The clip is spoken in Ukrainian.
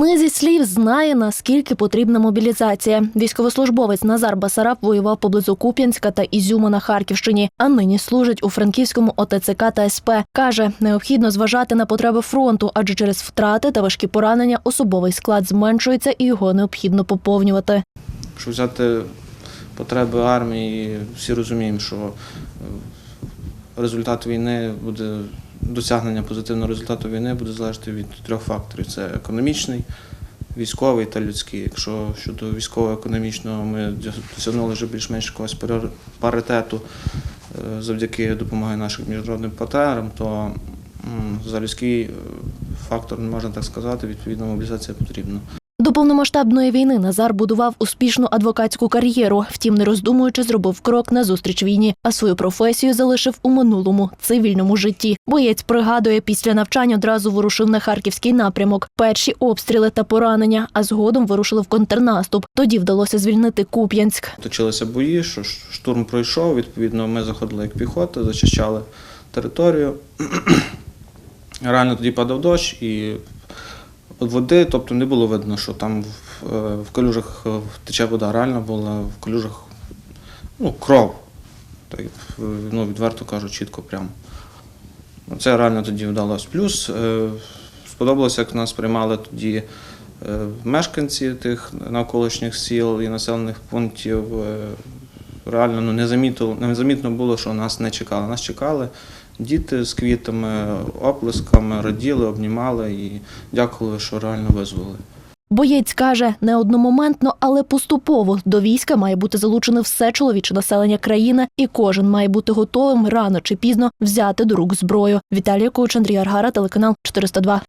Не зі слів знає, наскільки потрібна мобілізація. Військовослужбовець Назар Басараб воював поблизу Куп'янська та Ізюма на Харківщині, а нині служить у Франківському ОТЦК та СП. Каже, необхідно зважати на потреби фронту, адже через втрати та важкі поранення особовий склад зменшується і його необхідно поповнювати. Якщо взяти потреби армії, всі розуміємо, що е, результат війни буде досягнення позитивного результату війни буде залежати від трьох факторів: це економічний, військовий та людський. Якщо щодо військово-економічного ми досягнули вже більш-менш якогось паритету е, завдяки допомоги нашим міжнародним партнерам, то за людський е, фактор не можна так сказати, відповідно мобілізація потрібна. До повномасштабної війни Назар будував успішну адвокатську кар'єру. Втім, не роздумуючи, зробив крок назустріч війні, а свою професію залишив у минулому цивільному житті. Боєць пригадує, після навчань одразу вирушив на харківський напрямок. Перші обстріли та поранення, а згодом вирушили в контрнаступ. Тоді вдалося звільнити Куп'янськ. Точилися бої, що штурм пройшов. Відповідно, ми заходили як піхота, зачищали територію. Реально тоді падав дощ і води, тобто не було видно, що там в, е, в калюжах е, тече вода. Реально була в калюжах ну, кров. Так, е, ну, відверто кажу, чітко прямо. Ну, Це реально тоді вдалося. Плюс сподобалося, як нас приймали тоді мешканці тих навколишніх сіл і населених пунктів. Реально ну, незамітно, незамітно було, що нас не чекали. Нас чекали діти з квітами, оплесками, раділи, обнімали і дякували, що реально визволили. Боєць каже, не одномоментно, але поступово до війська має бути залучене все чоловіче населення країни, і кожен має бути готовим рано чи пізно взяти до рук зброю. Віталія Андрій Аргара, телеканал 402.